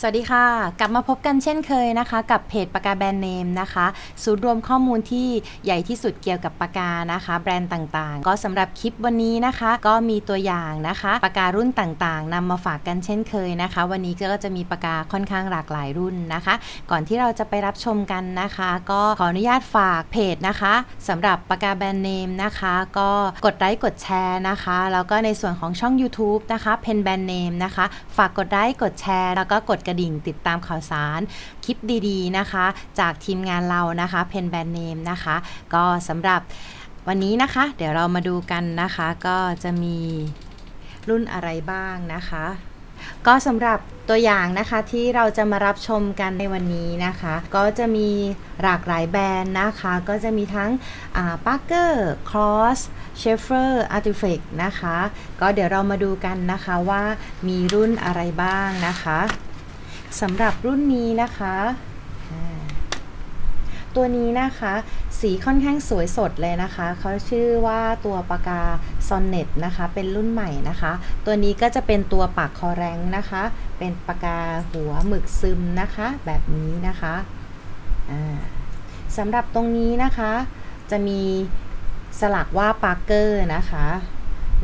สวัสดีค่ะ กลับมาพบกันเช่นเคยนะคะ กับเพจปากกาแบรนด์เนมนะคะ ศูนย์รวมข้อมูลที่ใหญ่ที่สุดเกี่ยวกับปากกานะคะ แบรนด์ต่างๆ ก็สำหรับคลิปวันนี้นะคะ ก็มีตัวอย่างนะคะปากการุ่นต่างๆนำมาฝากกันเช่นเคยนะคะ วันนี้ก็จะมีปากกาค่อนข้างหลากหลายรุ่นนะคะ ก่อนที่เราจะไปรับชมกันนะคะ ก็ขออนุญาตฝากเพจนะคะสำหรับปากกาแบรนด์เนมนะคะ ก็กดไลค์กดแชร์นะคะแล้วก็ในส่วนของช่อง YouTube นะคะเพนแบรนด์เนมนะคะฝากกดไลค์กดแชร์แล้วก็กดกระดิ่ง ติดตามข่าวสารคลิปดีๆนะคะ จากทีมงานเรานะคะเพนแบรนด์เนมนะคะ ก็สำหรับวันนี้นะคะ เดี๋ยวเรามาดูกันนะคะ ก็จะมีรุ่นอะไรบ้างนะคะ ก็สำหรับตัวอย่างนะคะที่เราจะมารับชมกันในวันนี้นะคะ ก็จะมีหลากหลายแบรนด์นะคะ ก็จะมีทั้งปาร์เกอร์ครอสเชฟเฟอร์อาร์ติเฟกนะคะ ก็เดี๋ยวเรามาดูกันนะคะว่ามีรุ่นอะไรบ้างนะคะ สำหรับรุ่นนี้นะคะ ตัวนี้นะคะ สีค่อนข้างสวยสดเลยนะคะ เขาชื่อว่าตัวปากกา Sonnet นะคะ เป็นรุ่นใหม่นะคะ ตัวนี้ก็จะเป็นตัวปากคอแรงนะคะ เป็นปากกาหัวหมึกซึมนะคะ แบบนี้นะคะสำหรับตรงนี้นะคะ จะมีสลักว่าปาร์เกอร์นะคะ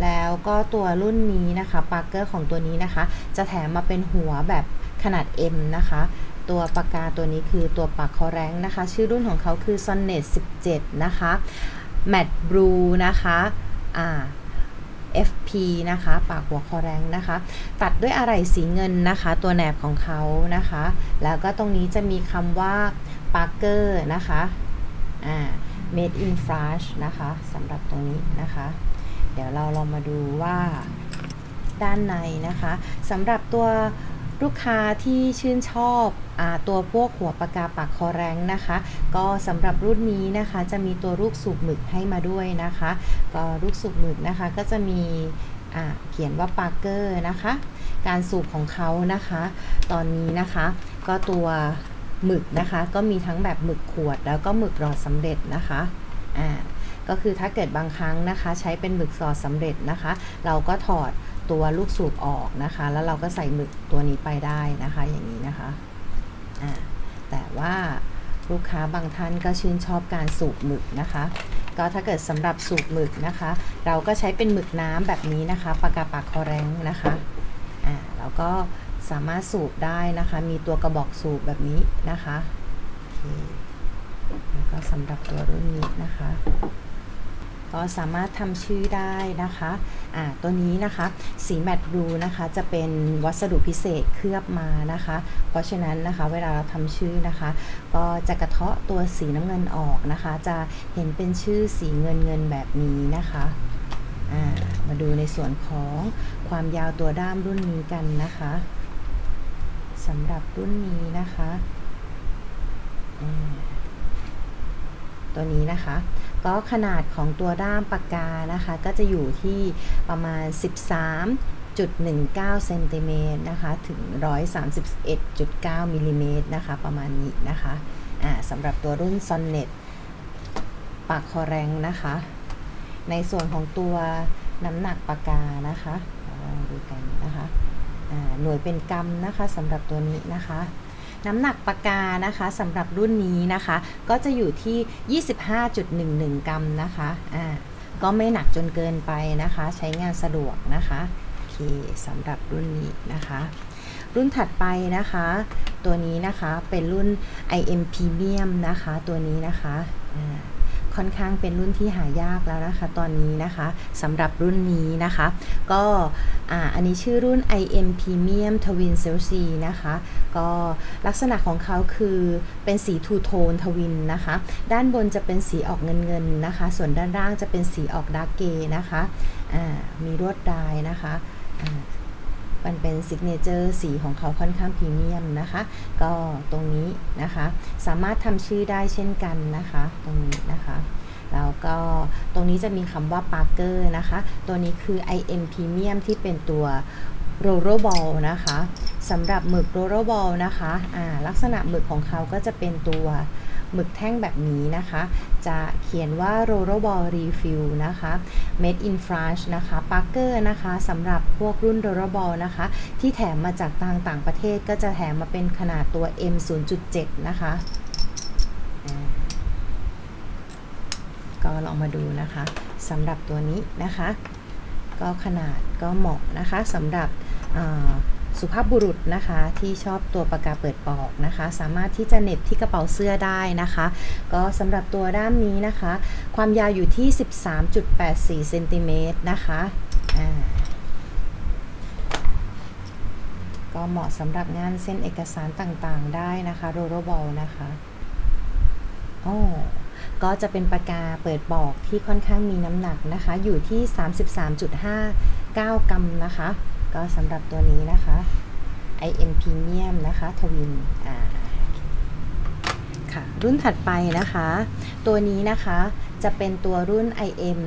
แล้วก็ตัวรุ่นนี้นะคะปาร์เกอร์ของตัวนี้นะคะ จะแถมมาเป็นหัวแบบ ขนาด M นะคะ ตัวปากกาตัวนี้คือตัวปากคอแรงนะคะ ชื่อรุ่นของเขาคือ Sonnet 17 นะคะ Matte Blue นะคะอ่า FP นะคะ ปากหัวคอแรงนะคะ ตัดด้วยอะไรสีเงินนะคะ ตัวแหนบของเขานะคะ แล้วก็ตรงนี้จะมีคำว่า Parker นะคะอ่า Made in France นะคะสำหรับตรงนี้นะคะ เดี๋ยวเราลองมาดูว่าด้านในนะคะสำหรับตัว ลูกค้าที่ชื่นชอบอตัวพวกหัวปากกาปากคอแรงนะคะ ก็สำหรับรุ่นนี้นะคะจะมีตัวลูกสูบหมึกให้มาด้วยนะคะ ก็ลูกสูบหมึกนะคะก็จะมีเขียนว่าปาร์เกอร์นะคะ การสูบของเขานะคะ ตอนนี้นะคะก็ตัวหมึกนะคะก็มีทั้งแบบหมึกขวดแล้วก็หมึกหลอดสำเร็จนะคะอ่าก็คือถ้าเกิดบางครั้งนะคะ ใช้เป็นหมึกซอสสำเร็จนะคะ เราก็ถอด ตัวลูกสูบออกนะคะ แล้วเราก็ใส่หมึกตัวนี้ไปได้นะคะอย่างนี้นะคะอ่าแต่ว่าลูกค้าบางท่านก็ชื่นชอบการสูบหมึกนะคะ ก็ถ้าเกิดสำหรับสูบหมึกนะคะ เราก็ใช้เป็นหมึกน้ำแบบนี้นะคะปากกาปากคอแรงนะคะอ่าเราก็สามารถสูบได้นะคะ มีตัวกระบอกสูบแบบนี้นะคะแล้วก็สำหรับตัวรุ่นนี้นะคะ ก็สามารถทำชื่อได้นะคะอ่าตัวนี้นะคะสีแมตต์บลูนะคะจะเป็นวัสดุพิเศษเคลือบมานะคะ เพราะฉะนั้นนะคะเวลาเราทำชื่อนะคะ ก็จะกระเทาะตัวสีน้ำเงินออกนะคะ จะเห็นเป็นชื่อสีเงินเงินแบบนี้นะคะอ่ามาดูในส่วนของความยาวตัวด้ามรุ่นนี้กันนะคะสำหรับรุ่นนี้นะคะตัวนี้นะคะ ก็ขนาดของตัวด้ามปากกานะคะ ก็จะอยู่ที่ประมาณ 13.19เซนติเมตรนะคะถึง 131.9มิลลิเมตรนะคะประมาณนี้นะคะอ่าสำหรับตัวรุ่น Sonnet ปากคอแรงนะคะ ในส่วนของตัวน้ำหนักปากกานะคะลองดูกันนะคะหน่วยเป็นกรัมนะคะสำหรับตัวนี้นะคะ น้ำหนักปากกานะคะสำหรับรุ่นนี้นะคะ ก็จะอยู่ที่ 25.11 กรัมนะคะอ่าก็ไม่หนักจนเกินไปนะคะ ใช้งานสะดวกนะคะโอเคสำหรับรุ่นนี้นะคะรุ่นถัดไปนะคะ ตัวนี้นะคะเป็นรุ่น IM Premium นะคะ ตัวนี้นะคะอ่า ค่อนข้างเป็นรุ่นที่หายากแล้วนะคะ ตอนนี้นะคะสำหรับรุ่นนี้นะคะ ก็อันนี้ชื่อรุ่น IM Premium Twin c e l C นะคะ ก็ลักษณะของเขาคือเป็นสีทูโทนทวินนะคะ ด้านบนจะเป็นสีออกเงินเงินนะคะ ส่วนด้านล่างจะเป็นสีออกดาร์กเกย์นะคะ มีลวดลายนะคะ มันเป็นซิกเนเจอร์สีของเขาค่อนข้างพรีเมียมนะคะ ก็ตรงนี้นะคะ สามารถทำชื่อได้เช่นกันนะคะ ตรงนี้นะคะแล้วก็ตรงนี้จะมีคำว่า Parker นะคะ ตัวนี้คือ IM Premium ที่เป็นตัวโรโรบอลนะคะสำหรับหมึกโรโรบอลนะคะลักษณะหมึกของเขาก็จะเป็นตัว หมึกแท่งแบบนี้นะคะ จะเขียนว่า Rollerball Refill นะคะ Made in France นะคะ Parker นะคะสำหรับพวกรุ่น Rollerball นะคะ ที่แถมมาจากต่างต่างประเทศก็จะแถมมาเป็นขนาดตัว M 0.7 นะคะ ก็ลองมาดูนะคะสำหรับตัวนี้นะคะ ก็ขนาดก็เหมาะนะคะสำหรับ สุภาพบุรุษนะคะที่ชอบตัวปากกาเปิดปอกนะคะ สามารถที่จะเน็บที่กระเป๋าเสื้อได้นะคะ ก็สำหรับตัวด้ามนี้นะคะ ความยาวอยู่ที่ 13.84เซนติเมตรนะคะก็เหมาะสำหรับงานเส้นเอกสารต่างๆ ได้นะคะโรโรบอลนะคะอ๋อก็จะเป็นปากกาเปิดบอกที่ค่อนข้างมีน้ำหนักนะคะ อยู่ที่ 33.59 กรัมนะคะ ก็สำหรับตัวนี้นะคะ IM Premium นะคะทวินอ่าค่ะรุ่นถัดไปนะคะ ตัวนี้นะคะจะเป็นตัวรุ่น IM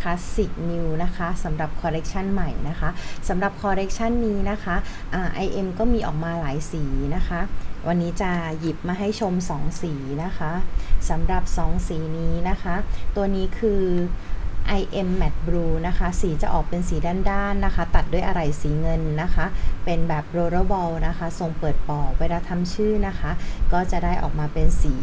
Classic New นะคะสำหรับคอ l เลกชันใหม่นะคะสำหรับคอ l เลกชันนี้นะคะอ่า IM ก็มีออกมาหลายสีนะคะ วันนี้จะหยิบมาให้ชม 2 สีนะคะสำหรับ 2 สีนี้นะคะ ตัวนี้คือ IM Matte Blue นะคะ สีจะออกเป็นสีด้านๆนะคะ ตัดด้วยอะไรสีเงินนะคะ เป็นแบบ Rollerball นะคะ ทรงเปิดปอกเวลาทำชื่อนะคะ ก็จะได้ออกมาเป็นสี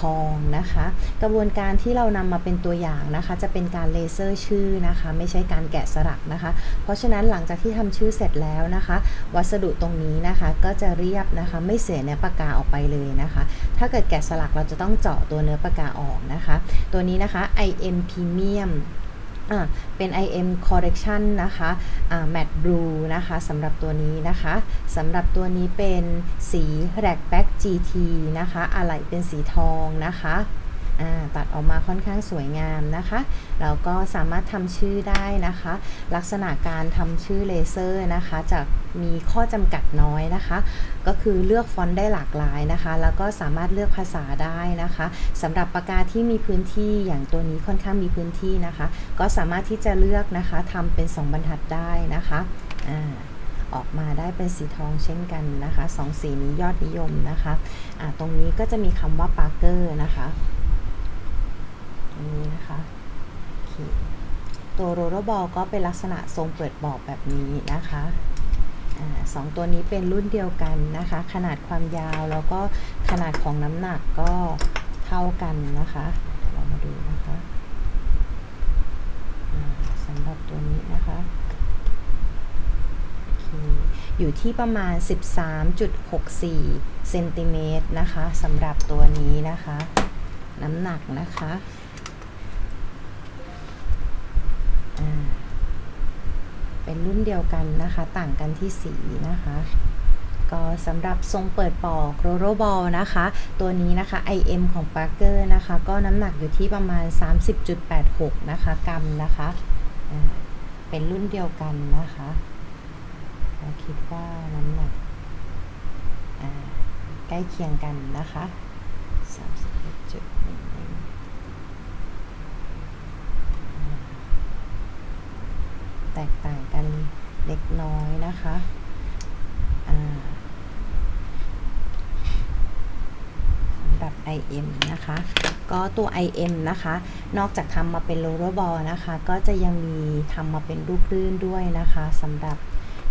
ทองนะคะ กระบวนการที่เรานำมาเป็นตัวอย่างนะคะ จะเป็นการเลเซอร์ชื่อนะคะ ไม่ใช่การแกะสลักนะคะ เพราะฉะนั้นหลังจากที่ทำชื่อเสร็จแล้วนะคะ วัสดุตรงนี้นะคะ ก็จะเรียบนะคะ ไม่เสียเนื้อปากกาออกไปเลยนะคะ ถ้าเกิดแกะสลักเราจะต้องเจาะตัวเนื้อปากกาออกนะคะ ตัวนี้นะคะ IM Premium อ่าเป็น IM Correction นะคะอ่า Matte Blue นะคะสำหรับตัวนี้นะคะสำหรับตัวนี้เป็นสี Rackback GT นะคะอะไหล่เป็นสีทองนะคะ ตัดออกมาค่อนข้างสวยงามนะคะแล้วก็สามารถทำชื่อได้นะคะ ลักษณะการทำชื่อเลเซอร์นะคะจะมีข้อจำกัดน้อยนะคะ ก็คือเลือกฟอนต์ได้หลากหลายนะคะ แล้วก็สามารถเลือกภาษาได้นะคะสำหรับปากกาที่มีพื้นที่อย่างตัวนี้ค่อนข้างมีพื้นที่นะคะ ก็สามารถที่จะเลือกนะคะทำเป็น 2 บรรทัดได้นะคะอาออกมาได้เป็นสีทองเช่นกันนะคะสองสีนี้ยอดนิยมนะคะะตรงนี้ก็จะมีคำว่าปาร์เกอร์นะคะ นี้นะคะคตัวโรลบอลก็เป็นลักษณะทรงเปิดบอกแบบนี้นะคะสองตัวนี้เป็นรุ่นเดียวกันนะคะ ขนาดความยาวแล้วก็ขนาดของน้ำหนักก็เท่ากันนะคะเรามาดูนะคะสำหรับตัวนี้นะคะออยู่ที่ประมาณ 13.64เซนติเมตรนะคะสำหรับตัวนี้นะคะ น้ำหนักนะคะ เป็นรุ่นเดียวกันนะคะ ต่างกันที่สีนะคะ ก็สำหรับทรงเปิดปอกโรโรบอลนะคะ ตัวนี้นะคะ IM ของ Parker นะคะ ก็น้ำหนักอยู่ที่ประมาณ 30.86 นะคะ กรัมนะคะเป็นรุ่นเดียวกันนะคะเราคิดว่าน้ำหนักใกล้เคียงกันนะคะ แตกต่างกันเล็กน้อยนะคะสำหรับ IM นะคะ ก็ตัว IM นะคะ นอกจากทำมาเป็นโรลเลอร์บอลนะคะ ก็จะยังมีทำมาเป็นรูปรื่นด้วยนะคะสำหรับ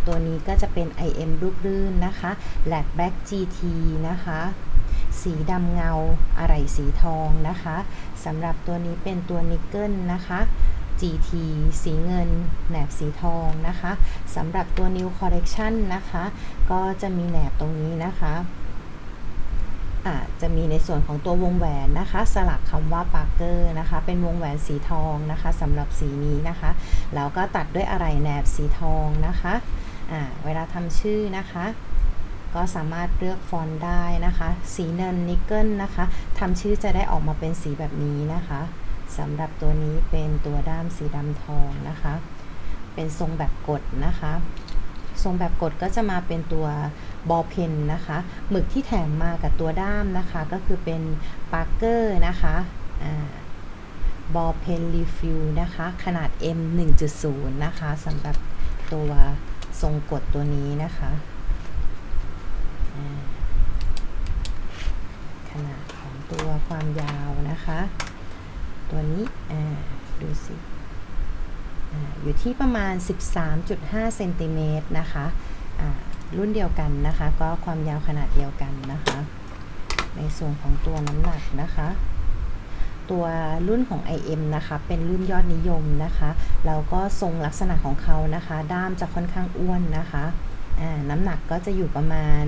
ตัวนี้ก็จะเป็น IM รูปรื่นนะคะ l a t Back GT นะคะสีดำเงาอะไหล่สีทองนะคะสำหรับตัวนี้เป็นตัวนิกเกิลนะคะ GT สีเงิน แหนบสีทองนะคะสำหรับตัว New Collection นะคะ ก็จะมีแหนบตรงนี้นะคะอาจจะมีในส่วนของตัววงแหวนนะคะ สลักคำว่า Parker นะคะ เป็นวงแหวนสีทองนะคะสำหรับสีนี้นะคะแล้วก็ตัดด้วยอะไหล่แหนบสีทองนะคะเวลาทำชื่อนะคะก็สามารถเลือกฟอนต์ได้นะคะ สีเนินนิกเกิลนะคะทำชื่อจะได้ออกมาเป็นสีแบบนี้นะคะ สำหรับตัวนี้เป็นตัวด้ามสีดำทองนะคะ เป็นทรงแบบกดนะคะ ทรงแบบกดก็จะมาเป็นตัวบอลเพนนะคะหมึกที่แถมมากับตัวด้ามนะคะ ก็คือเป็นปาร์เกอร์นะคะบอลเพนรีฟิลนะคะ ขนาด M 1.0 นะคะสำหรับตัวทรงกดตัวนี้นะคะขนาดของตัวความยาวนะคะ ตัวนี้ดูสิออยู่ที่ประมาณ 13.5เซนติเมตรนะคะรุ่นเดียวกันนะคะ ก็ความยาวขนาดเดียวกันนะคะ ในส่วนของตัวน้ำหนักนะคะ ตัวรุ่นของ IM นะคะ เป็นรุ่นยอดนิยมนะคะแล้วก็ทรงลักษณะของเขานะคะ ด้ามจะค่อนข้างอ้วนนะคะน้ำหนักก็จะอยู่ประมาณ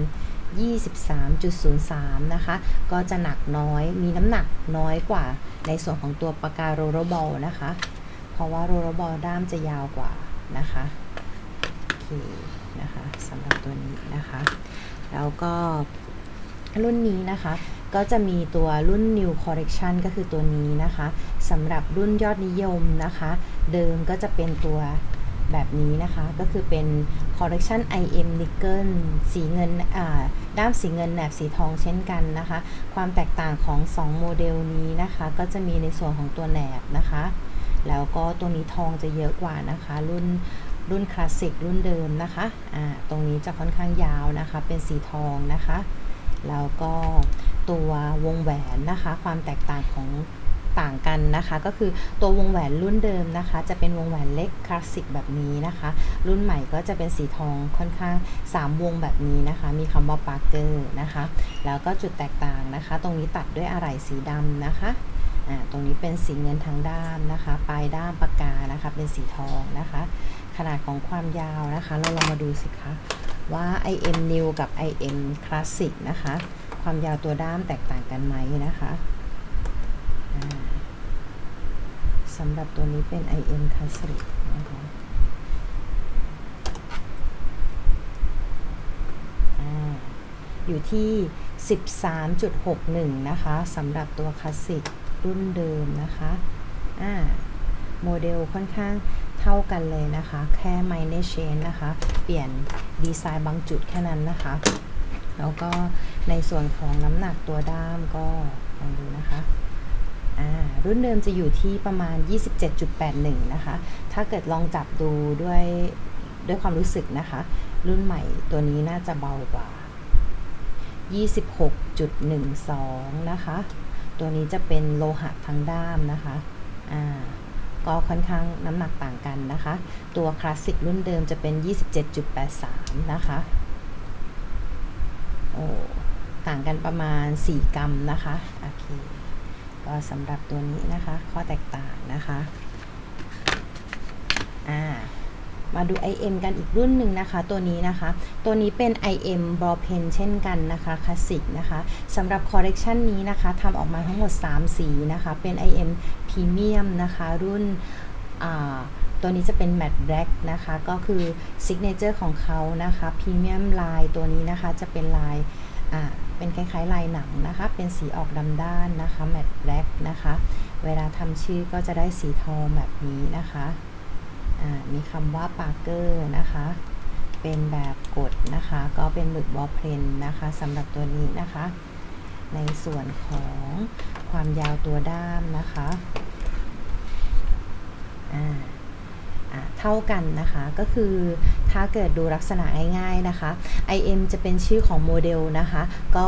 23.03 นะคะ ก็จะหนักน้อย มีน้ำหนักน้อยกว่าในส่วนของตัวปากกาโรโรบอลนะคะ เพราะว่าโรโรบอลด้ามจะยาวกว่านะคะโอเคนะคะสำหรับตัวนี้นะคะ แล้วก็รุ่นนี้นะคะก็จะมีตัวรุ่น New Collection ก็คือตัวนี้นะคะสำหรับรุ่นยอดนิยมนะคะ เดิมก็จะเป็นตัว แบบนี้นะคะ ก็คือเป็น Collection IM Nickel สีเงินด้ามสีเงินแหนบสีทองเช่นกันนะคะ ความแตกต่างของ 2 โมเดลนี้นะคะ ก็จะมีในส่วนของตัวแหนบนะคะ แล้วก็ตัวนี้ทองจะเยอะกว่านะคะ รุ่นรุ่นคลาสสิกรุ่นเดิมนะคะอ่าตรงนี้จะค่อนข้างยาวนะคะ เป็นสีทองนะคะ แล้วก็ตัววงแหวนนะคะ ความแตกต่างของ ต่างกันนะคะ ก็คือตัววงแหวนรุ่นเดิมนะคะ จะเป็นวงแหวนเล็กคลาสสิกแบบนี้นะคะ รุ่นใหม่ก็จะเป็นสีทองค่อนข้าง 3 วงแบบนี้นะคะ มีคำว่าปาร์เกอร์นะคะ แล้วก็จุดแตกต่างนะคะ ตรงนี้ตัดด้วยอะไหล่สีดำนะคะอ่าตรงนี้เป็นสีเงินทางด้านนะคะ ปลายด้ามปากกานะคะ เป็นสีทองนะคะ ขนาดของความยาวนะคะ เราลองมาดูสิคะว่า IM New กับ IM Classic นะคะ ความยาวตัวด้ามแตกต่างกันไหมนะคะ สำหรับตัวนี้เป็น IM Classic นะคะอยู่ที่ 13.61 นะคะสำหรับตัวคลาสสิกรุ่นเดิมนะคะอ่าโมเดลค่อนข้างเท่ากันเลยนะคะ แค่ minor change นะคะ เปลี่ยนดีไซน์บางจุดแค่นั้นนะคะ แล้วก็ในส่วนของน้ำหนักตัวด้ามก็ลองดูนะคะ รุ่นเดิมจะอยู่ที่ประมาณ 27.81 นะคะ ถ้าเกิดลองจับดูด้วยด้วยความรู้สึกนะคะ รุ่นใหม่ตัวนี้น่าจะเบากว่า 26.12 นะคะ ตัวนี้จะเป็นโลหะทั้งด้ามนะคะอ่าก็ค่อนข้างน้ำหนักต่างกันนะคะ ตัวคลาสสิกรุ่นเดิมจะเป็น 27.83 นะคะ โอ้ ต่างกันประมาณ 4 กรัมนะคะ โอเค ก็สำหรับตัวนี้นะคะ ข้อแตกต่างนะคะอ่ามาดู IM กันอีกรุ่นหนึ่งนะคะ ตัวนี้นะคะ ตัวนี้เป็น IM Ball Pen เช่นกันนะคะคลาสสิกนะคะสำหรับคอร์เรคชันนี้นะคะทำออกมาทั้งหมด 3 สีนะคะ เป็น IM Premium นะคะ รุ่นตัวนี้จะเป็น Matte Black นะคะ ก็คือ Signature ของเขานะคะ Premium ลายตัวนี้นะคะจะเป็นลาย เป็นคล้ายๆลายหนังนะคะ เป็นสีออกดำด้านนะคะ Matte Black นะคะ เวลาทำชื่อก็จะได้สีทองแบบนี้นะคะ มีคำว่าปาร์เกอร์นะคะ เป็นแบบกดนะคะ ก็เป็นหมึกบอลเพนนะคะสำหรับตัวนี้นะคะ ในส่วนของความยาวตัวด้ามนะคะเท่ากันนะคะก็คือ ถ้าเกิดดูลักษณะง่ายๆนะคะ IM จะเป็นชื่อของโมเดลนะคะ ก็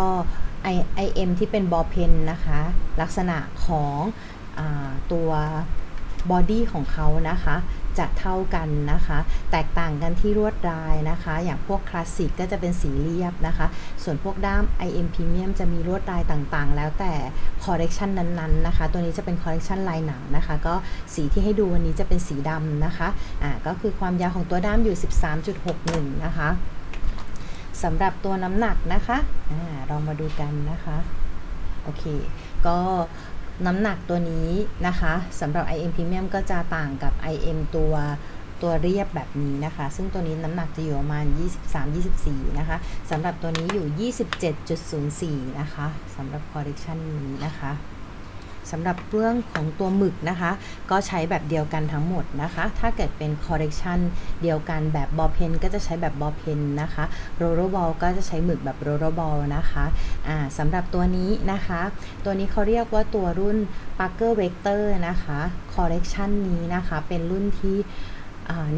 IM ที่เป็นบอเพนนะคะ ลักษณะของอตัวบอดี้ของเขานะคะ จะเท่ากันนะคะ แตกต่างกันที่ลวดลายนะคะ อย่างพวกคลาสสิกก็จะเป็นสีเรียบนะคะ ส่วนพวกด้าม IM Premium จะมีลวดลายต่างๆ แล้วแต่คอเลกชันนั้นๆนะคะ ตัวนี้จะเป็นคอเลกชันลายหนังนะคะ ก็สีที่ให้ดูวันนี้จะเป็นสีดำนะคะ อ่า ก็คือความยาวของตัวด้ามอยู่ 13.61 นะคะสำหรับตัวน้ำหนักนะคะ อ่าเรามาดูกันนะคะ โอเค ก็ น้ำหนักตัวนี้นะคะสำหรับ IM Premium ก็จะต่างกับ IM ตัวตัวเรียบแบบนี้นะคะ ซึ่งตัวนี้น้ำหนักจะอยู่ประมาณ 23-24 นะคะสำหรับตัวนี้อยู่ 27.04 นะคะสำหรับคอลเลกชันนี้นะคะ สำหรับเรื่องของตัวหมึกนะคะ ก็ใช้แบบเดียวกันทั้งหมดนะคะ ถ้าเกิดเป็นคอลเลกชันเดียวกันแบบบอเพนก็จะใช้แบบบอเพนนะคะโรโรบอลก็จะใช้หมึกแบบโรโรบอลนะคะอ่าสำหรับตัวนี้นะคะ ตัวนี้เขาเรียกว่าตัวรุ่น Parker Vector นะคะคอลเลกชันนี้นะคะ เป็นรุ่นที่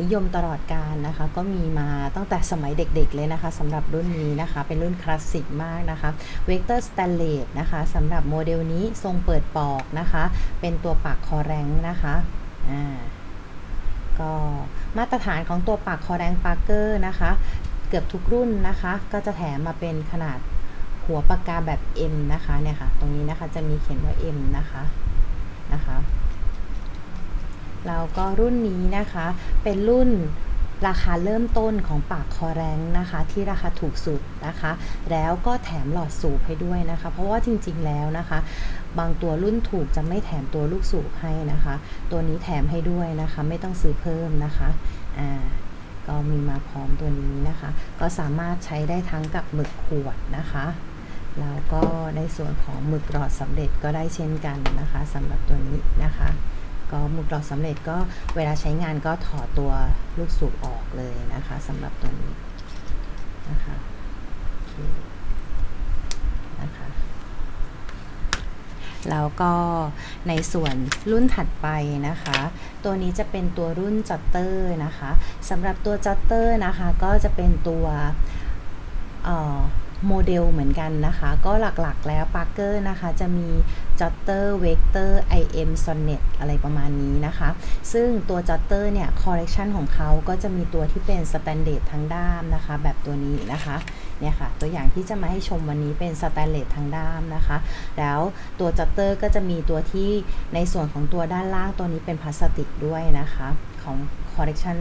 นิยมตลอดการนะคะก็มีมาตั้งแต่สมัยเด็กๆเลยนะคะสำหรับรุ่นนี้นะคะเป็นรุ่นคลาสสิกมากนะคะเวกเตอร์สแตนเลสนะคะสำหรับโมเดลนี้ทรงเปิดปอกนะคะ เป็นตัวปากคอแรงนะคะอ่าก็มาตรฐานของตัวปากคอแรงปาร์เกอร์นะคะ เกือบทุกรุ่นนะคะ ก็จะแถมมาเป็นขนาดหัวปากกาแบบ M นะคะเนี่ยค่ะตรงนี้นะคะจะมีเขียนว่า M นะคะนะคะ แล้วก็รุ่นนี้นะคะ เป็นรุ่นราคาเริ่มต้นของปากคอแรงนะคะ ที่ราคาถูกสุดนะคะ แล้วก็แถมหลอดสูบให้ด้วยนะคะ เพราะว่าจริงๆแล้วนะคะ บางตัวรุ่นถูกจะไม่แถมตัวลูกสูบให้นะคะ ตัวนี้แถมให้ด้วยนะคะ ไม่ต้องซื้อเพิ่มนะคะอ่าก็มีมาพร้อมตัวนี้นะคะ ก็สามารถใช้ได้ทั้งกับหมึกขวดนะคะแล้วก็ในส่วนของหมึกหลอดสำเร็จก็ได้เช่นกันนะคะสำหรับตัวนี้นะคะ ก็หมึกหลอดสำเร็จก็เวลาใช้งานก็ถอดตัวลูกสูบออกเลยนะคะสำหรับตัวนี้นะคะโอเคนะคะแล้วก็ในส่วนรุ่นถัดไปนะคะ ตัวนี้จะเป็นตัวรุ่นจัตเตอร์นะคะสำหรับตัวจัตเตอร์นะคะ ก็จะเป็นตัวเอ่อ โมเดลเหมือนกันนะคะ ก็หลักๆแล้ว Parker นะคะ จะมี Jotter Vector IM Sonnet อะไรประมาณนี้นะคะ ซึ่งตัว Jotter เนี่ย Collection ของเขาก็จะมีตัวที่เป็น Standard ทั้งด้ามนะคะ แบบตัวนี้นะคะเนี่ยค่ะ ตัวอย่างที่จะมาให้ชมวันนี้เป็น Standard ทั้งด้ามนะคะ แล้วตัว Jotter ก็จะมีตัวที่ในส่วนของตัวด้านล่างตัวนี้เป็นพลาสติกด้วยนะคะ ของ Collection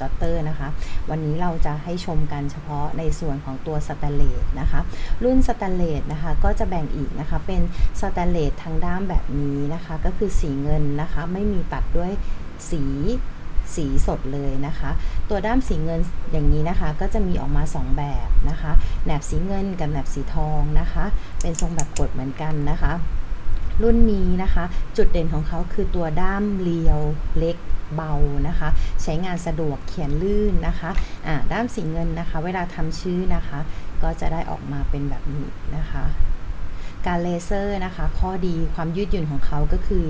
จอตเตอร์นะคะ วันนี้เราจะให้ชมกันเฉพาะในส่วนของตัวสแตนเลสนะคะ รุ่นสแตนเลสนะคะ ก็จะแบ่งอีกนะคะ เป็นสแตนเลสทางด้ามแบบนี้นะคะ ก็คือสีเงินนะคะ ไม่มีตัดด้วยสีสีสดเลยนะคะ ตัวด้ามสีเงินอย่างนี้นะคะ ก็จะมีออกมา 2 แบบนะคะแหนบสีเงินกับแหนบสีทองนะคะ เป็นทรงแบบกดเหมือนกันนะคะรุ่นนี้นะคะ จุดเด่นของเขาคือตัวด้ามเรียวเล็ก เบานะคะ ใช้งานสะดวกเขียนลื่นนะคะอ่าด้ามสีเงินนะคะ เวลาทำชื่อนะคะ ก็จะได้ออกมาเป็นแบบนี้นะคะการเลเซอร์นะคะ ข้อดีความยืดหยุ่นของเขาก็คือ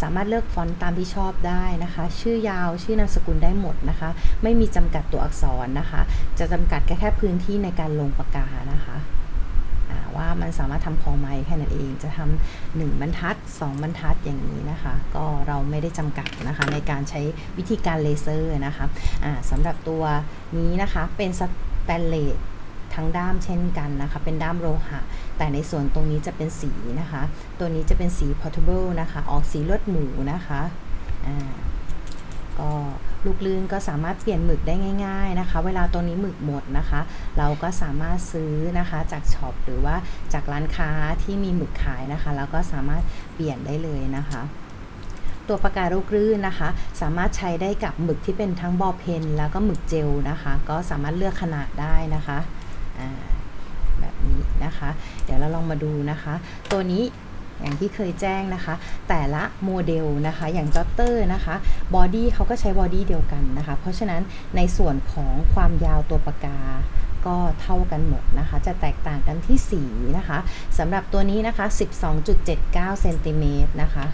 สามารถเลือกฟอนต์ตามที่ชอบได้นะคะ ชื่อยาวชื่อนามสกุลได้หมดนะคะ ไม่มีจำกัดตัวอักษรนะคะ จะจำกัดแค่แค่พื้นที่ในการลงปากกานะคะ ว่ามันสามารถทำพอไหมแค่นั้นเอง จะทำหนึ่งบรรทัด 2 บรรทัดอย่างนี้นะคะ ก็เราไม่ได้จำกัดนะคะในการใช้วิธีการเลเซอร์นะคะอ่าสำหรับตัวนี้นะคะเป็นสแตนเลสทั้งด้ามเช่นกันนะคะ เป็นด้ามโลหะ แต่ในส่วนตรงนี้จะเป็นสีนะคะ ตัวนี้จะเป็นสี portable นะคะ ออกสีเลือดหมูนะคะอ่า ก็ลูกลื่นก็สามารถเปลี่ยนหมึกได้ง่าย ๆนะคะ เวลาตัวนี้หมึกหมดนะคะ เราก็สามารถซื้อนะคะจากช็อปหรือว่าจากร้านค้าที่มีหมึกขายนะคะ แล้วก็สามารถเปลี่ยนได้เลยนะคะตัวปากกาลูกลื่นนะคะ สามารถใช้ได้กับหมึกที่เป็นทั้งบอเพนแล้วก็หมึกเจลนะคะ ก็สามารถเลือกขนาดได้นะคะแบบนี้นะคะ เดี๋ยวเราลองมาดูนะคะ ตัวนี้ อย่างที่เคยแจ้งนะคะ แต่ละโมเดลนะคะอย่างจอตเตอร์นะคะบอดี้เขาก็ใช้บอดี้เดียวกันนะคะ เพราะฉะนั้นในส่วนของความยาวตัวปากกาก็เท่ากันหมดนะคะ จะแตกต่างกันที่สีนะคะสำหรับตัวนี้นะคะ 12.79เซนติเมตรนะคะ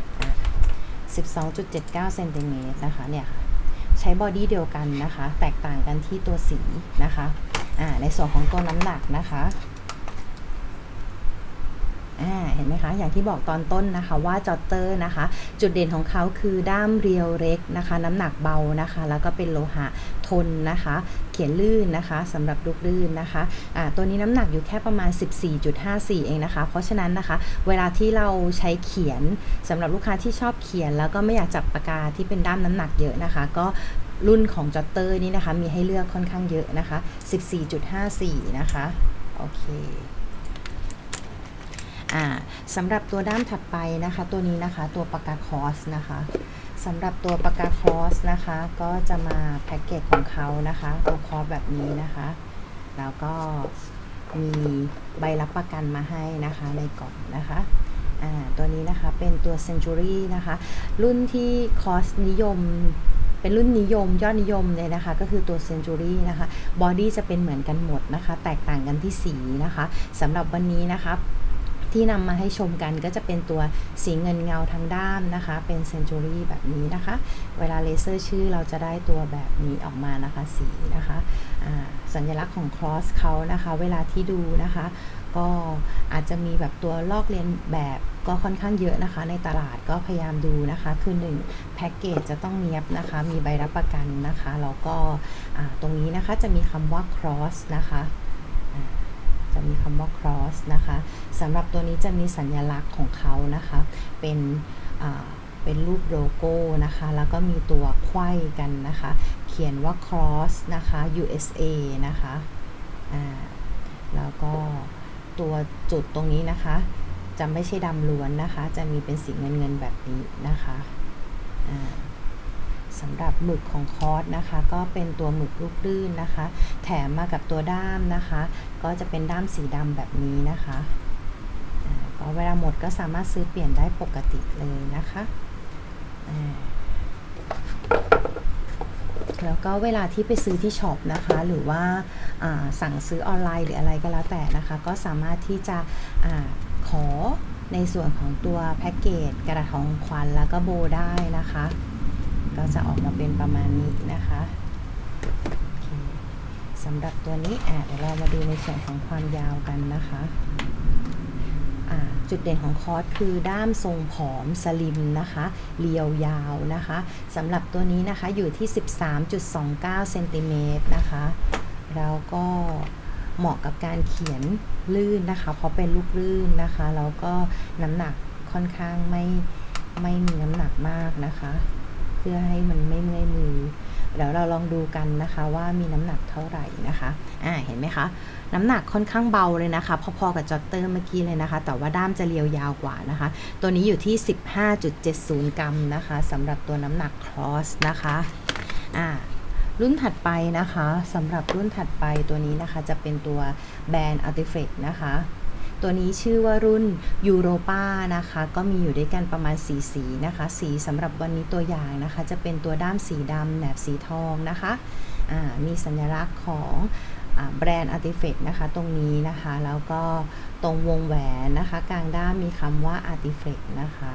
12.79เซนติเมตรนะคะเนี่ยค่ะใช้บอดี้เดียวกันนะคะ แตกต่างกันที่ตัวสีนะคะในส่วนของตัวน้ำหนักนะคะ เห็นไหมคะ อย่างที่บอกตอนต้นนะคะว่าจอตเตอร์นะคะ จุดเด่นของเขาคือด้ามเรียวเล็กนะคะ น้ำหนักเบานะคะ แล้วก็เป็นโลหะทนนะคะ เขียนลื่นนะคะสำหรับลูกลื่นนะคะอ่าตัวนี้น้ำหนักอยู่แค่ประมาณ 14.54 เองนะคะ เพราะฉะนั้นนะคะ เวลาที่เราใช้เขียนสำหรับลูกค้าที่ชอบเขียน แล้วก็ไม่อยากจับปากกาที่เป็นด้ามน้ำหนักเยอะนะคะ ก็รุ่นของจอตเตอร์นี่นะคะ มีให้เลือกค่อนข้างเยอะนะคะ 14.54 นะคะ โอเค อ่าสำหรับตัวด้ามถัดไปนะคะ ตัวนี้นะคะตัวปากกาคอสนะคะสำหรับตัวปากกาคอสนะคะ ก็จะมาแพ็กเกจของเขานะคะตัวคอสแบบนี้นะคะ แล้วก็มีใบรับประกันมาให้นะคะในกล่องนะคะอ่าตัวนี้นะคะเป็นตัว Century นะคะ รุ่นที่คอสนิยมเป็นรุ่นนิยมยอดนิยมเลยนะคะ ก็คือตัว Century นะคะบอดี้จะเป็นเหมือนกันหมดนะคะ แตกต่างกันที่สีนะคะสำหรับวันนี้นะคะ ที่นำมาให้ชมกันก็จะเป็นตัวสีเงินเงาทางด้านนะคะ เป็น Century แบบนี้นะคะ เวลาเลเซอร์ชื่อเราจะได้ตัวแบบนี้ออกมานะคะสีนะคะสัญลักษณ์ของ cross เขานะคะ เวลาที่ดูนะคะ ก็อาจจะมีแบบตัวลอกเลียนแบบก็ค่อนข้างเยอะนะคะ ในตลาดก็พยายามดูนะคะ คือ1แพ็กเกจจะต้องเนียบนะคะ มีใบรับประกันนะคะแล้วก็ตรงนี้นะคะจะมีคำว่า cross นะคะ จะมีคำว่า cross นะคะสำหรับตัวนี้จะมีสัญลักษณ์ของเขานะคะ เป็นเป็นรูปโลโก้นะคะ แล้วก็มีตัวไขว้กันนะคะ เขียนว่า cross นะคะ USA นะคะอ่าแล้วก็ตัวจุดตรงนี้นะคะ จะไม่ใช่ดำล้วนนะคะ จะมีเป็นสีเงินเงินแบบนี้นะคะอ่า สำหรับหมึกของคอร์สนะคะ ก็เป็นตัวหมึกลูกลื่นนะคะ แถมมากับตัวด้ามนะคะ ก็จะเป็นด้ามสีดำแบบนี้นะคะอ่าก็เวลาหมดก็สามารถซื้อเปลี่ยนได้ปกติเลยนะคะแล้วก็เวลาที่ไปซื้อที่ช็อปนะคะ หรือว่าาสั่งซื้อออนไลน์หรืออะไรก็แล้วแต่นะคะ ก็สามารถที่จะอขอในส่วนของตัวแพ็กเกจกระดาษของขวัญแล้วก็โบได้นะคะ ก็จะออกมาเป็นประมาณนี้นะคะสำหรับตัวนี้อะเดี๋ยวเรามาดูในส่วนของความยาวกันนะคะจุดเด่นของคอร์สคือด้ามทรงผอมสลิมนะคะเรียวยาวนะคะสำหรับตัวนี้นะคะอยู่ที่ 13.29เซนติเมตรนะคะแล้วก็เหมาะกับการเขียนลื่นนะคะ เพราะเป็นลูกลื่นนะคะแล้วก็น้ำหนักค่อนข้างไม่ไม่มีน้ำหนักมากนะคะ เพื่อให้มันไม่เมื่อยมือเดี๋ยวเราลองดูกันนะคะว่ามีน้ำหนักเท่าไหร่นะคะอ่าเห็นไหมคะ น้ำหนักค่อนข้างเบาเลยนะคะ พอๆกับจอตเตอร์เมื่อกี้เลยนะคะ แต่ว่าด้ามจะเรียวยาวกว่านะคะ ตัวนี้อยู่ที่ 15.70 กรัมนะคะสำหรับตัวน้ำหนักครอสนะคะอ่ารุ่นถัดไปนะคะสำหรับรุ่นถัดไปตัวนี้นะคะจะเป็นตัวแบรนด์ Artifact นะคะ ตัวนี้ชื่อว่ารุ่นยูโรปานะคะ ก็มีอยู่ด้วยกันประมาณสีสีนะคะ สีสำหรับวันนี้ตัวอย่างนะคะ จะเป็นตัวด้ามสีดำแหนบสีทองนะคะมีสัญลักษณ์ของอแบรนด์ Artifact นะคะตรงนี้นะคะ แล้วก็ตรงวงแหวนนะคะ กลางด้ามมีคำว่า Artifact นะคะ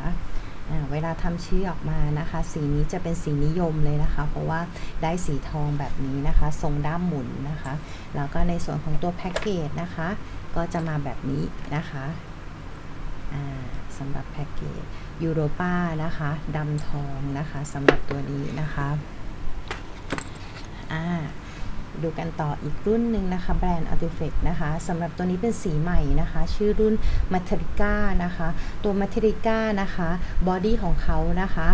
เวลาทำชื่อออกมานะคะ สีนี้จะเป็นสีนิยมเลยนะคะ เพราะว่าได้สีทองแบบนี้นะคะ ทรงด้ามหมุนนะคะ แล้วก็ในส่วนของตัวแพ็กเกจนะคะ ก็จะมาแบบนี้นะคะสำหรับแพ็กเกจยูโรป้านะคะดำทองนะคะสำหรับตัวนี้นะคะอ่า ดูกันต่ออีกรุ่นหนึ่งนะคะแบรนด์ Artifact นะคะสำหรับตัวนี้เป็นสีใหม่นะคะ ชื่อรุ่น m a t e r i c a นะคะ ตัว m a t e r i c a นะคะบอดี้ของเขานะคะ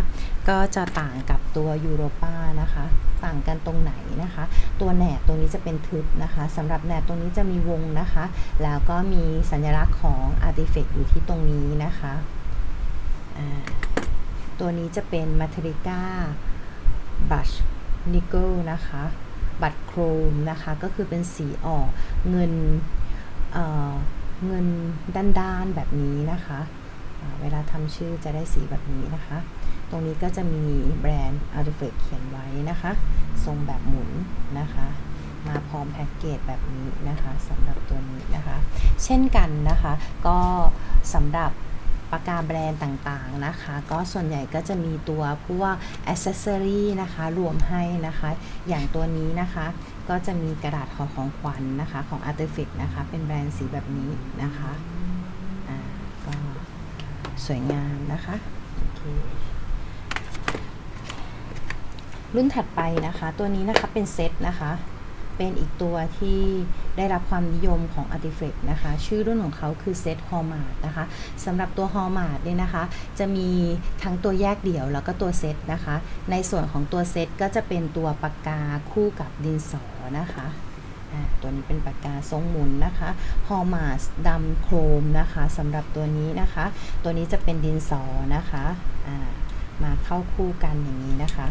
ก็จะต่างกับตัวยูโรปานะคะ ต่างกันตรงไหนนะคะ ตัวแหนบตรงนี้จะเป็นทึบนะคะสำหรับแหนบตรงนี้จะมีวงนะคะ แล้วก็มีสัญลักษณ์ของ Artifact อยู่ที่ตรงนี้นะคะตัวนี้จะเป็น m a t e r i c a Brush Nickel นะคะ บัตรโครมนะคะ ก็คือเป็นสีออกเงินเเงินด้านๆแบบนี้นะคะ เวลาทำชื่อจะได้สีแบบนี้นะคะ ตรงนี้ก็จะมีแบรนด์ Artifact เขียนไว้นะคะ ทรงแบบหมุนนะคะมาพร้อมแพ็กเกจแบบนี้นะคะสำหรับตัวนี้นะคะ เช่นกันนะคะ ก็สำหรับ ปากกาแบรนด์ต่างๆนะคะ ก็ส่วนใหญ่ก็จะมีตัวพวกอ c เซสซอรีนะคะ รวมให้นะคะ อย่างตัวนี้นะคะ ก็จะมีกระดาษห่อของขวัญนนะคะ ของ Artifact นะคะ เป็นแบรนด์สีแบบนี้นะคะอ่าก็สวยงามนะคะโอเครุ่นถัดไปนะคะ ตัวนี้นะคะเป็นเซตนะคะ เป็นอีกตัวที่ได้รับความนิยมของ Artifact นะคะ ชื่อรุ่นของเขาคือเซต Hallmark นะคะสำหรับตัว Hallmark เนี่ยนะคะ จะมีทั้งตัวแยกเดี่ยวแล้วก็ตัวเซตนะคะ ในส่วนของตัวเซตก็จะเป็นตัวปากกาคู่กับดินสอนะคะตัวนี้เป็นปากกาทรงหมุนนะคะ Hallmark ดำโครมนะคะสำหรับตัวนี้นะคะ ตัวนี้จะเป็นดินสอนะคะามาเข้าคู่กันอย่างนี้นะคะ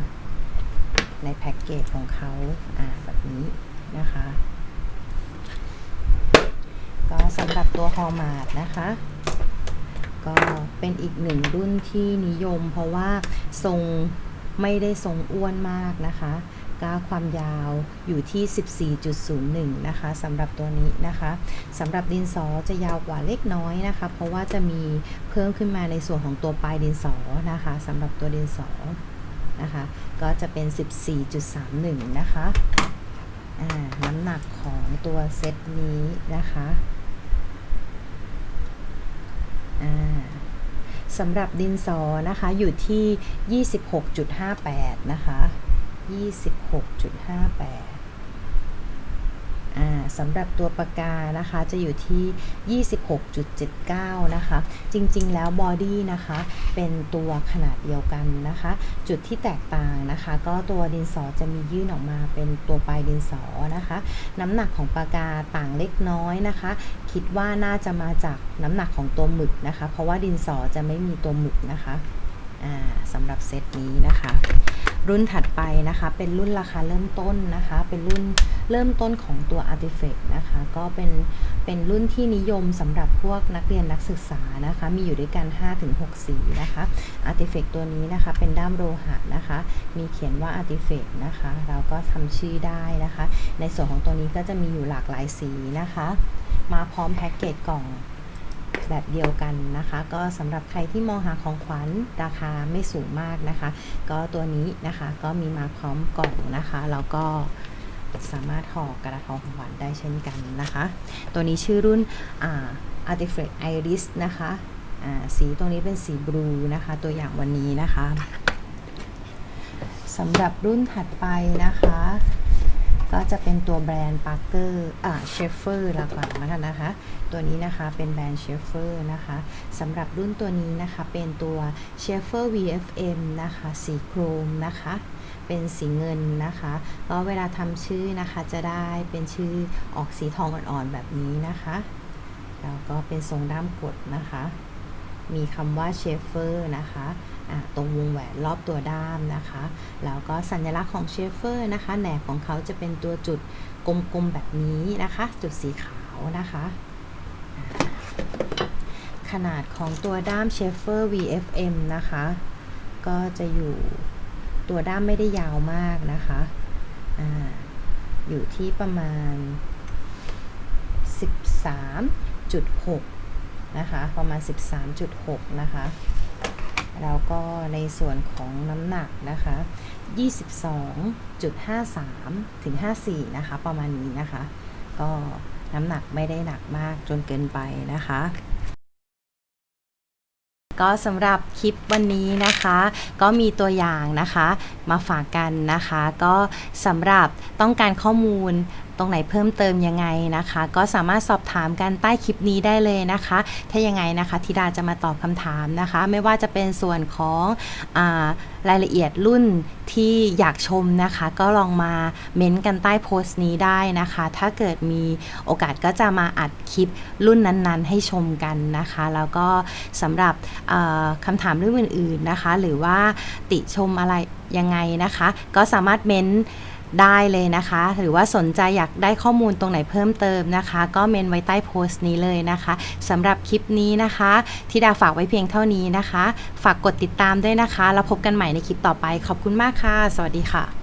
ในแพ็กเกจของเขาแบบนี้ นะคะ ก็สำหรับตัวฮอมาร์นะคะ ก็เป็นอีกหนึ่งรุ่นที่นิยม เพราะว่าทรงไม่ได้ทรงอ้วนมากนะคะก็ความยาวอยู่ที่ 14.01 นะคะสำหรับตัวนี้นะคะสำหรับดินสอจะยาวกว่าเล็กน้อยนะคะ เพราะว่าจะมีเพิ่มขึ้นมาในส่วนของตัวปลายดินสอนะคะสำหรับตัวดินสอนะคะ ก็จะเป็น 14.31 นะคะ น้ำหนักของตัวเซตนี้นะคะสำหรับดินสอนะคะอยู่ที่ 26.58 นะคะ 26.58อ่า สำหรับตัวปากกานะคะจะอยู่ที่ 26.79 นะคะ จริงๆ แล้วบอดี้นะคะเป็นตัวขนาดเดียวกันนะคะ จุดที่แตกต่างนะคะ ก็ตัวดินสอจะมียื่นออกมาเป็นตัวปลายดินสอนะคะ น้ำหนักของปากกาต่างเล็กน้อยนะคะ คิดว่าน่าจะมาจากน้ำหนักของตัวหมึกนะคะ เพราะว่าดินสอจะไม่มีตัวหมึกนะคะ สำหรับเซตนี้นะคะ รุ่นถัดไปนะคะ เป็นรุ่นราคาเริ่มต้นนะคะ เป็นรุ่นเริ่มต้นของตัว Artifact นะคะ ก็เป็นเป็นรุ่นที่นิยมสำหรับพวกนักเรียนนักศึกษานะคะ มีอยู่ด้วยกัน 5-6 สีนะคะ Artifact ตัวนี้นะคะ เป็นด้ามโลหะนะคะ มีเขียนว่า Artifact นะคะ เราก็ทำชื่อได้นะคะ ในส่วนของตัวนี้ก็จะมีอยู่หลากหลายสีนะคะ มาพร้อมแพ็กเกจกล่อง แบบเดียวกันนะคะ ก็สำหรับใครที่มองหาของขวัญราคาไม่สูงมากนะคะ ก็ตัวนี้นะคะก็มีมาพร้อมกล่องนะคะแล้วก็สามารถห่อกระดาษของขวัญได้เช่นกันนะคะ ตัวนี้ชื่อรุ่นอ่า Artifact Iris นะคะอ่าสีตัวนี้เป็นสีบลูนะคะ ตัวอย่างวันนี้นะคะสำหรับรุ่นถัดไปนะคะ ก็จะเป็นตัวแบรนด์ Parker อ่าเชฟเฟอร์ละก่อนแล้วกันนะคะ ตัวนี้นะคะเป็นแบรนด์เชฟเฟอร์นะคะสำหรับรุ่นตัวนี้นะคะเป็นตัวเชฟเฟอร์ VFM นะคะสีโครมนะคะเป็นสีเงินนะคะก็เวลาทำชื่อนะคะจะได้เป็นชื่อออกสีทองอ่อนๆแบบนี้นะคะแล้วก็เป็นทรงด้ามกดนะคะ มีคำว่าเชฟเฟอร์นะคะตรงวงแหวนรอบตัวด้ามนะคะ แล้วก็สัญลักษณ์ของเชฟเฟอร์นะคะ แหนบของเขาจะเป็นตัวจุดกลมๆแบบนี้นะคะ จุดสีขาวนะคะ ขนาดของตัวด้ามเชฟเฟอร์ VFM นะคะ ก็จะอยู่ตัวด้ามไม่ได้ยาวมากนะคะออยู่ที่ประมาณ 13.6 นะคะ ประมาณ 13.6 นะคะแล้วก็ในส่วนของน้ำหนักนะคะ 22.53 ถึง 54 นะคะ ประมาณนี้นะคะ ก็น้ำหนักไม่ได้หนักมากจนเกินไปนะคะ ก็สำหรับคลิปวันนี้นะคะ ก็มีตัวอย่างนะคะ มาฝากกันนะคะ ก็สำหรับต้องการข้อมูลตรงไหนเพิ่มเติมยังไงนะคะ ก็สามารถสอบถามกันใต้คลิปนี้ได้เลยนะคะ ถ้ายังไงนะคะธิดาจะมาตอบคำถามนะคะ ไม่ว่าจะเป็นส่วนของอารายละเอียดรุ่นที่อยากชมนะคะ ก็ลองมาเม้นต์กันใต้โพสต์นี้ได้นะคะ ถ้าเกิดมีโอกาสก็จะมาอัดคลิปรุ่นนั้นๆ ให้ชมกันนะคะ แล้วก็สำหรับคำถามเรื่องอื่นๆนะคะ หรือว่าติชมอะไรยังไงนะคะ ก็สามารถเม้นต์ ได้เลยนะคะ หรือว่าสนใจอยากได้ข้อมูลตรงไหนเพิ่มเติมนะคะ ก็เมนไว้ใต้โพสต์นี้เลยนะคะสำหรับคลิปนี้นะคะที่ดาฝากไว้เพียงเท่านี้นะคะ ฝากกดติดตามด้วยนะคะ แล้วพบกันใหม่ในคลิปต่อไป ขอบคุณมากค่ะ สวัสดีค่ะ